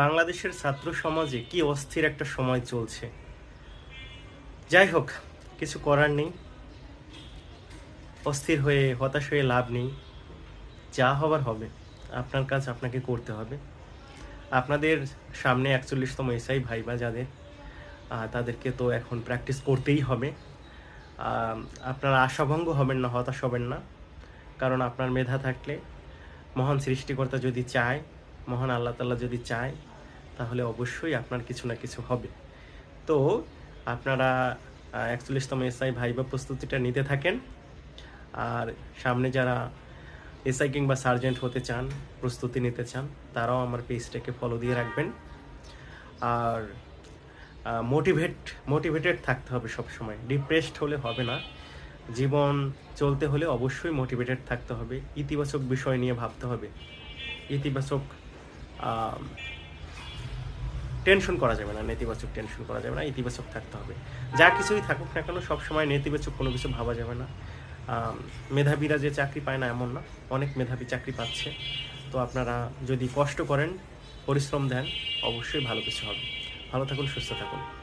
বাংলাদেশের ছাত্র সমাজে কি অস্থির একটা সময় চলছে? যাই হোক, কিছু করার নেই। অস্থির হয়ে, হতাশ হয়ে লাভ নেই। যা হবার হবে, আপনার কাজ আপনাকে করতে হবে। আপনাদের সামনে একচল্লিশতম এসআই ভাইবা যাদের তাদেরকে তো এখন প্র্যাকটিস করতেই হবে। আপনারা আশাভঙ্গ হবেন না, হতাশ হবেন না। কারণ আপনার মেধা থাকলে মহান সৃষ্টিকর্তা যদি চায় মহান আল্লাহ তাল্লাহ যদি চায়, তাহলে অবশ্যই আপনার কিছু না কিছু হবে। তো আপনারা একচল্লিশতম এসআই ভাইবা প্রস্তুতিটা নিতে থাকেন। আর সামনে যারা এসআই কিংবা সার্জেন্ট হতে চান, প্রস্তুতি নিতে চান, তারাও আমার পেজটাকে ফলো দিয়ে রাখবেন। আর মোটিভেট মোটিভেটেড থাকতে হবে সব সময় ডিপ্রেসড হলে হবে না। জীবন চলতে হলে অবশ্যই মোটিভেটেড থাকতে হবে। ইতিবাচক বিষয় নিয়ে ভাবতে হবে। ইতিবাচক টেনশন করা যাবে না, নেতিবাচক টেনশন করা যাবে না, ইতিবাচক থাকতে হবে। যা কিছুই থাকুক না কেন, সবসময় নেতিবাচক কোনো কিছু ভাবা যাবে না। মেধাবীরা যে চাকরি পায় না এমন না, অনেক মেধাবী চাকরি পাচ্ছে। তো আপনারা যদি কষ্ট করেন, পরিশ্রম দেন, অবশ্যই ভালো কিছু হবে। ভালো থাকুন, সুস্থ থাকুন।